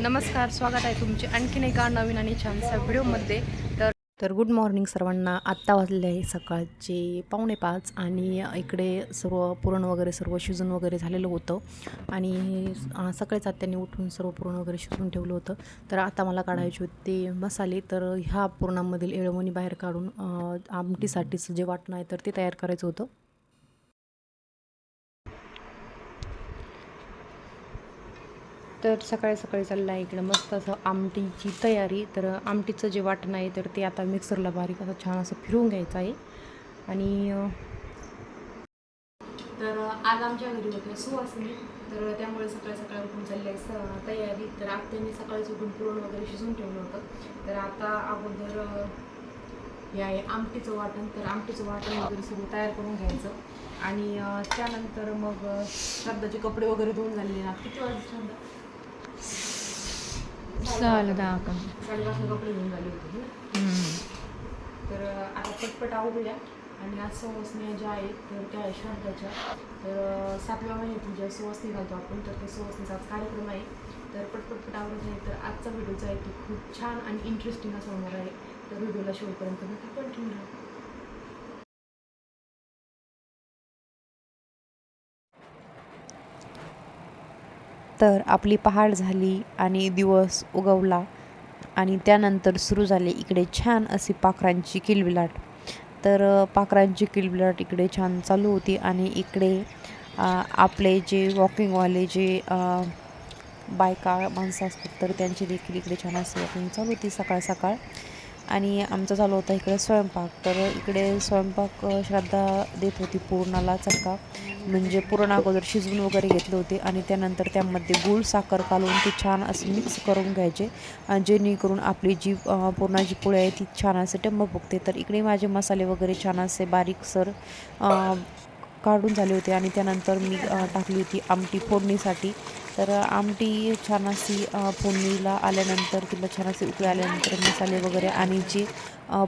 नमस्कार स्वागत आहे तुमचे आणखीन एका नवीन आणि छानशा व्हिडिओमध्ये. तर तर गुड मॉर्निंग सर्वांना. आत्ता वाजले आहे सकाळचे पावणे पाच आणि इकडे सर्व पुरण वगैरे सर्व शिजून वगैरे झालेलं होतं. आणि सकाळीच आत्याने उठून सर्व पुरण वगैरे शिजून ठेवलं होतं. तर आता मला काढायचे होते मसाले. तर ह्या पुरणामधील एळवणी बाहेर काढून आमटीसाठीचं जे वाटणं आहे तर ते तयार करायचं होतं. तर सकाळी सकाळी चाललं आहे इकडं मस्त असं आमटीची तयारी. तर आमटीचं जे वाटण आहे तर ते आता मिक्सरला बारीक असं छान असं फिरवून घ्यायचं आहे. आणि तर आज आमच्या घरी होते सुवासिनी. तर त्यामुळे सकाळी सकाळी उठून चालली आहे स- तयारी. तर आत्याने सकाळीच उठून पुरण वगैरे शिजून ठेवलं होतं. तर आता अगोदर हे आहे आमटीचं वाटण. तर आमटीचं वाटण वगैरे सगळं तयार करून घ्यायचं. आणि त्यानंतर मग श्रद्धाचे कपडे वगैरे धुवून झालेले ना. किती वाजता श्रद्धा? झालं दहा का साडेपाचला कपडे घेऊन झाले होते तर आता पटपट आवडूया आणि आज सुवासनी ज्या आहेत तर त्या आहेत श्राद्धाच्या तर सातव्या महिन्यातून ज्या सुवासनी घालतो आपण तर त्या सुवासनीचा आज कार्यक्रम आहे. तर पटपट पट आवडत आहे. तर आजचा व्हिडिओ जो आहे तो खूप छान आणि इंटरेस्टिंग असा होणार आहे. तर व्हिडिओला शेवटपर्यंत नक्की कंटिन्यू राहा. तर आपली पहाट झाली आणि दिवस उगवला आणि त्यानंतर सुरू झाले इकडे छान अशी पाखरांची किलबिलाट. तर पाखरांची किलबिलाट इकडे छान चालू होती आणि इकडे आपले जे वॉकिंगवाले जे बायका माणसं असतात तर त्यांची देखील इकडे छान अशी वॉकिंग चालू होती सकाळ सकाळ आणि आमचं झाला होता इकडे स्वयंपाक. तर इकडे स्वयंपाक श्रद्धा देत होती पूर्णाला चक्का. म्हणजे पूर्ण अगोदर शिजवून वगैरे घेतले होते आणि त्यानंतर त्यामध्ये गूळ साखर घालून ते छान असं मिक्स करून घ्यायचे. आणि जेणेकरून आपली जी पुरणाची पोळी आहे ती छान असे टंब फुगते. तर इकडे माझे मसाले वगैरे छान असे बारीकसर सर काढून झाले होते. आणि त्यानंतर मी टाकली होती आमटी फोडणीसाठी. तर आमटी छान अशी अ, फोडणीला आल्यानंतर तिला छान असे उकळी आल्यानंतर मसाले वगैरे आणि जे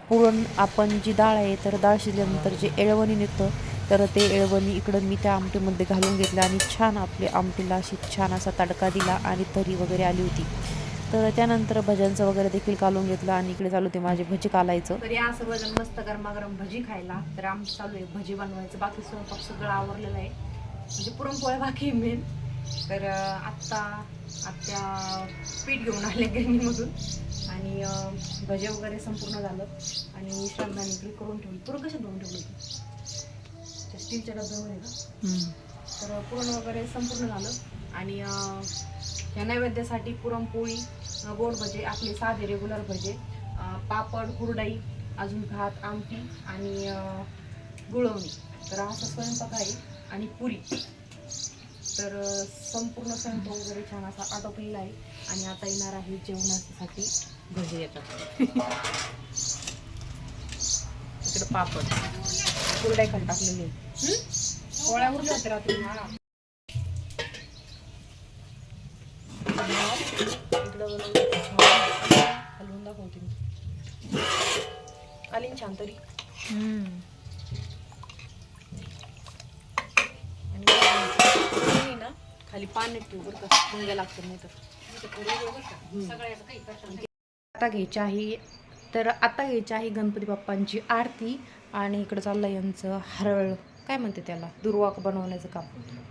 पुरण आपण जी डाळ आहे तर डाळ शिजल्यानंतर जे एळवणी निघतं तर ते एळवणी इकडं मी त्या आमटीमध्ये घालून घेतलं आणि छान आपली आमटीला अशी छान असा तडका दिला आणि तरी वगैरे आली होती. तर त्यानंतर भज्यांचं वगैरे देखील कालून घेतलं आणि इकडे चालू ते माझे भजी कालायचं. तर या भजन मस्त गरमागरम भजी खायला. तर आमचं चालू आहे भजी बनवायचं. बाकी स्वयंपाक सगळं आवरलेलं आहे. म्हणजे पुरणपोळ्या बाकी मेन तर आत्ता आत्या पीठ घेऊन आले गिरणीमधून आणि भजे वगैरे संपूर्ण झालं. आणि श्रद्धाने इकडे करून ठेवली. पुरण कशा धुवून ठेवली होती? स्टीलच्या डब्यामध्ये का? तर पुरण वगैरे संपूर्ण झालं. आणि या नैवेद्यासाठी पुरणपोळी गोड भजे आपले साधे रेग्युलर भजे पापड कुरडाई अजून भात आमटी आणि गुळवणी. तर असा स्वयंपाक आहे आणि पुरी. तर संपूर्ण स्वयंपाक वगैरे छान असा आटोपलेला आहे आणि आता येणार आहे जेवणासाठी घरी येतात. इकडे पापड. कुरडाई खाली टाकलेली. आहे. हं? पोळ्या उरल्या होत्या रात्री. इकडं हलवून दाखवते आली छान तरी आणि पोळी ना खाली पाणी ठेवू बरं का. मुंग्या लागतात नाही तर. आता घ्यायची आहे तर आता घ्यायची आहे गणपती बाप्पांची आरती आणि इकडं चाललं यांचं हरळ. काय म्हणते त्याला? दुर्वा बनवण्याचं काम.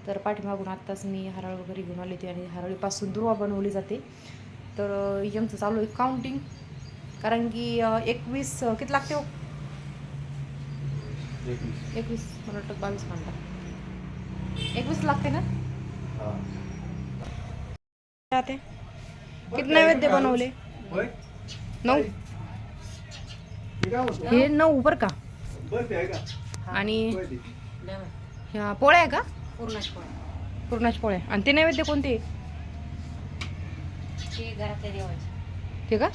तर पाठीमागून आत्ताच मी हरळ वगैरे घेऊन आली होती आणि हरळीपासून दुर्वा बनवली जाते. तर यांचं चालू आहे काउंटिंग कारण की एकवीस किती लागते हो? एकवीस. मला वाटतं बावीस म्हणता एकवीस लागते ना? किती नैवेद्य बनवले? नऊ. हे नऊ बरं का? आणि ह्या पोळ्या आहे का? पूर्णच पोळ्या. पोळ्या. आणि ते नैवेद्य कोणते? ते का?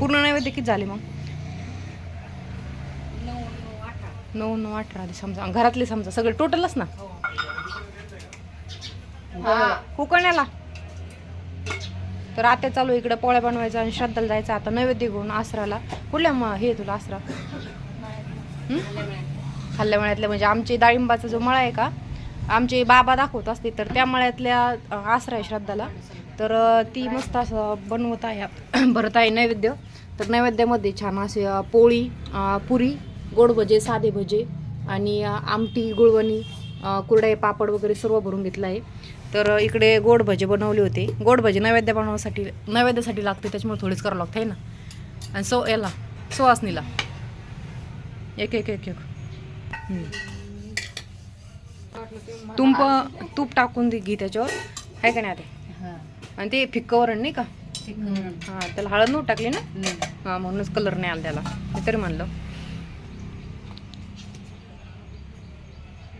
पूर्ण नैवेद्य किती झाले मग? नऊ नऊ अठरा. नऊ नऊ अठरा. आले समजा घरातले समजा सगळे टोटलच ना? हो. कुकण्याला. तर आता चालू आहे इकडे पोळ्या बनवायचं आणि श्रद्धाला जायचं आता नैवेद्य घेऊन आसराला. कुठल्या मग हे तुला आसरा? खाल्ल्या मळ्यातल्या म्हणजे आमची डाळिंबाचा जो मळा आहे का? आमचे बाबा दाखवत असते तर त्या मळ्यातल्या आसरा आहे श्रद्धाला. तर ती मस्त असं बनवत आहे भरत आहे नैवेद्य. तर नैवेद्यामध्ये छान असे पोळी पुरी गोड भजे साधे भजे आणि आमटी गुळवणी कुरडे पापड वगैरे सर्व भरून घेतलं आहे. तर इकडे गोड भजे बनवले होते. गोड भजे नैवेद्य बनवण्यासाठी नैवेद्यासाठी लागते त्याच्यामुळे थोडीच करावं लागतं आहे ना? आणि सो याला सुवासनीला. एक एक एक एक. तुंप तूप टाकून दे घी त्याच्यावर. आहे का नाही आता? हा. आणि ते फिक्क वरण नाही का? हा त्याला हळद नव्हती टाकली ना? हा म्हणूनच कलर नाही आला त्याला. तरी म्हणलं.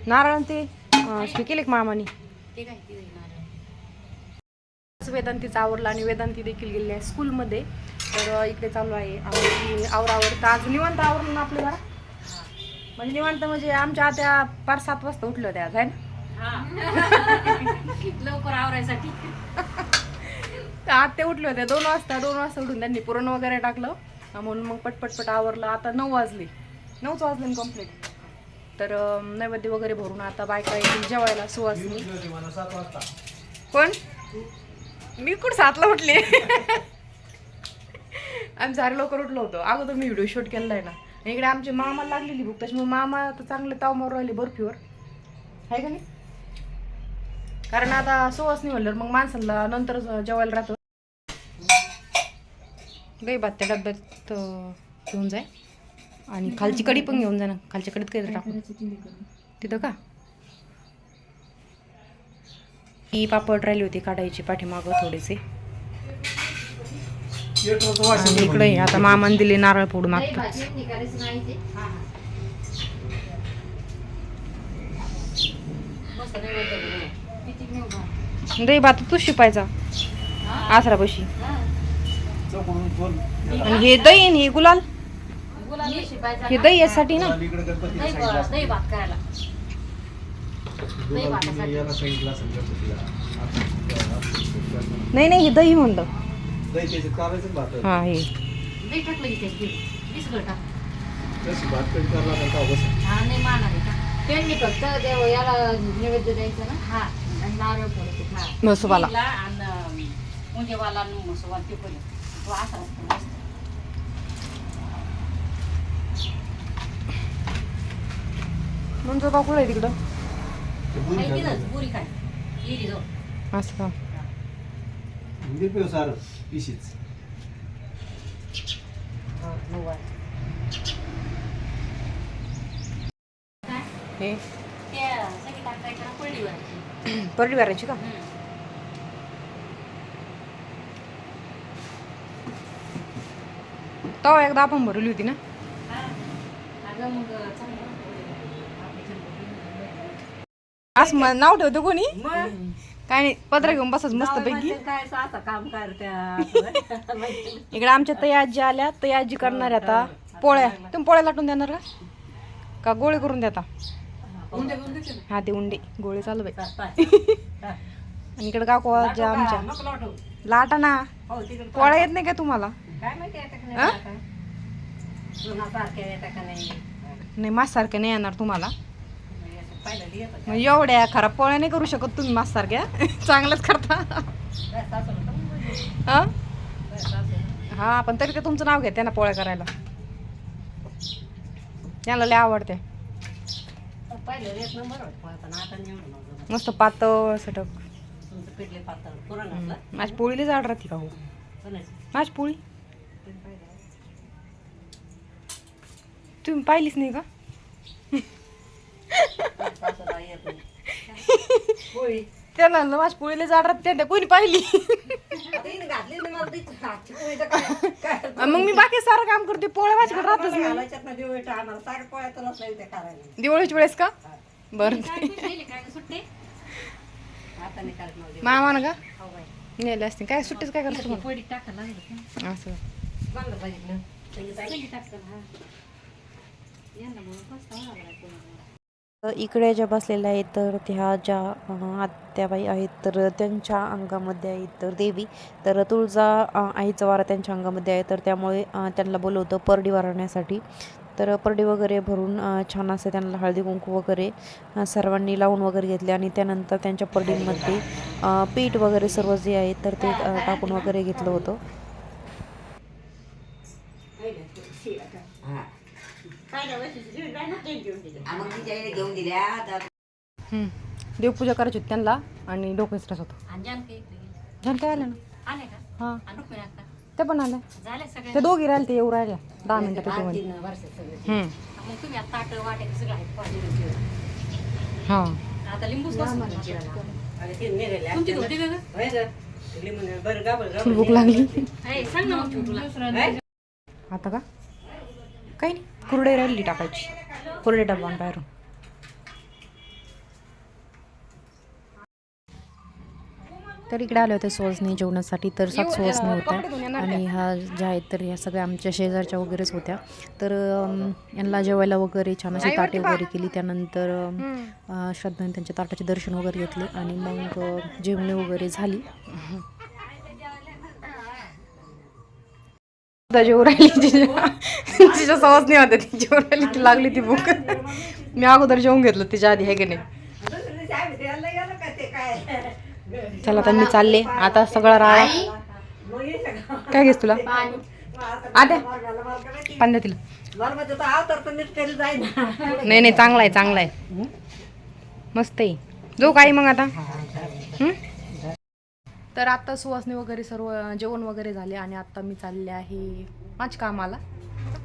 नारळ ते हे केले मामानी. वेदांतीचा आवरला आणि वेदांती देखील गेलेली आहे स्कूलमध्ये. तर इकडे चालू आहे. आमची आवरावर. तर आज निवांत आवरलं ना आपलं जरा? म्हणजे निवांत म्हणजे आमच्या आत्या पाच सात वाजता उठल्या होत्या आज आहे ना? लवकर आवरायसाठी. आत्या उठल्या होत्या दोन वाजता. दोन वाजता उठून त्यांनी पुरण वगैरे टाकलं. म्हणून मग पटपट आवरलं. आता नऊ वाजले. नऊच वाजले कंप्लीट तर नैवेद्य वगैरे भरून आता बायका येतील जेवायला सुवासनी. कोण? मी कुठं सातला उठले? आम्ही सारे लवकर उठलो होतो. अगोदर मी व्हिडिओ शूट केलेला आहे ना. इकडे आमचे मामा लागलेली भूक त्याच्यामुळे मामा तर चांगले तावमावर राहिले बर्फीवर. आहे का नाही? कारण आता सुवासनी म्हणलं मग माणसाला नंतर जेवायला राहतो. गाई बात त्या डब्यात घेऊन जाय. आणि खालची कडी पण घेऊन जा ना. खालच्या कडीत काही टाकून तिथं का? ही पापड राहिली होती काढायची पाठीमागं थोडेसे. आणि इकडे आता मामान दिले नारळ फोडून नाही मागतो भाजी निघालीच नाही ते मस्त नैवेद्य बनव. किती नेऊ भात? दही भात तूच शिपायचा. आसरापाशी हा. आणि हे दही आणि हे गुलाल. गुलाब शिपायचा हे ना? दही यासाठी ना. दही भात करायला. नाही नाही हे दही म्हणलं. हा हे. दही टाकलं की. बिस्कुट हा? त्यांनी फक्त देव याला नैवेद्य द्यायचं ना? हा आणि नारळ हा. म्हसोबाला. आणि म्हणजे वाला म्हसोबा ते पण तो असा असतो. म्हणजे बाकुळ आहे तिकडं. पुरी जाऊ असं का? सार पिशीच. हे ते सगळी टाकायचं ना पडली परडी भरायची का? तो एकदा आपण भरवली होती ना? अगं मग चांगलं. असं म- नाव ठेवतो कोणी? काय नाही पत्र घेऊन बसच मस्त पैकी. काय काम करत्या. इकडे आमच्या तई आजी आल्या तई आजी करणार आहे आता. पोळ्या तुम्ही पोळ्या लाटून देणार का? का गोळे करून देता? हा ते उंडे. गोळे चालू बाई. आणि इकडे काकू आजी आमच्या. लाटा. ना. पोळ्या येत नाही का तुम्हाला? काय माहिती आता का हा? नाही आता? का नाही? नाही नाही येणार तुम्हाला. मग एवढ्या खराब पोळ्या नाही करू शकत तुम्ही मास सारख्या चांगलंच करता. हा? हा पण तरी ते तुमचं नाव घेते ना पोळ्या करायला. याला लय आवडते. मस्त पातळ सटक. माझी पोळीला जाड राहते का हो? माझी पोळी? तुम्ही पाहिलीच नाही का? सासूला येत नाही. पोळी. त्याला म्हणलं माझी पोळीला जाड राहते त्या कोणी पाहिली आता हिने घातली ना मला ती हातची पोळी तर काय- काय? मग मी बाकी सारं काम करते पोळ्या माझ्याकडे राहतच नाही घालायच्यात ना दिवळीत आम्हाला सारं पोळ्या तर नसल्या त्या करायला दिवाळीच्या वेळेस का बरं आता नाही करत नव्हते मामा ना का हो बाई. नेले असते काय सुट्टीच काय करतो तुम्हाला पोळी टाकायला लागलं का? असं हा. यांना लागला कोणाला. इकडे ज्या बसलेल्या आहेत तर त्या ज्या आत्याबाई आहेत तर त्यांच्या अंगामध्ये आहेत तर देवी तर तुळजा आईचा वारा त्यांच्या अंगामध्ये आहे तर त्यामुळे त्यांना बोलवतं परडी वारण्यासाठी. तर परडी वगैरे भरून छान असं त्यांना हळदी कुंकू वगैरे सर्वांनी लावून वगैरे घेतले आणि त्यानंतर त्यांच्या परडीमध्ये पीठ वगैरे सर्व जे आहे तर ते टाकून वगैरे घेतलं होतं. मग तिच्या इथे घेऊन दिल्या आता देवपूजा करायची होती त्यांना आणि डोकं त्रास होतो. झालं काय आलं ना? आले का हां. ते पण आलं. झाले सगळे ते दोघी राहिले ते येऊ राहिले. दहा मिनिटं त्याच्यामध्ये हम्म. मग हां. भूक लागली मग आता का? काही नाही. कुरडे राहिली टाकायची. कुरडे आण बाहेरून. तर इकडे आले होते सुवासनी जेवणासाठी तर सात सुवासनी होत्या. आणि ह्या ज्या आहेत तर ह्या सगळ्या आमच्या शेजारच्या वगैरेच होत्या. तर यांना जेवायला वगैरे छान अशी ताटे वगैरे केली. त्यानंतर श्रद्धाने त्यांच्या ताटाचे दर्शन वगैरे घेतले. आणि मग जेवणे वगैरे झाली. आता जेवू राहिली तिच्या. तिच्या सवास नाही होत्या ती जेवू राहिली ती लागली ती भूक. मी अगोदर जेवून घेतलं तिच्या आधी हे की नाही? चला आता मी चालले. आता सगळा राळा काय घेस तुला? आद्या पाणी तिला. नाही नाही चांगला आहे चांगला आहे. मस्त आहे. जाऊ काही मग आता. तर आता सुवासनी वगैरे सर्व जेवण वगैरे झाले आणि आता मी चालले आहे माझ्या कामाला.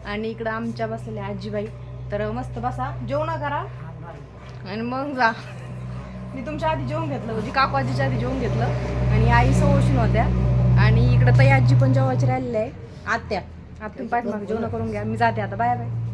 आणि इकडं आमच्या बसलेल्या आजीबाई. तर मस्त बसा जेवण करा. आणि मग जा. मी तुमच्या आधी जेवून घेतलं म्हणजे काकू आजीच्या आधी जेवून घेतलं. आणि आई सवशून होत्या. आणि इकडं ताई आजी पण जेवायची राहिलेली आहे. आत्या. आता तुम्ही जेवण करून घ्या. मी जाते आता. Bye bye.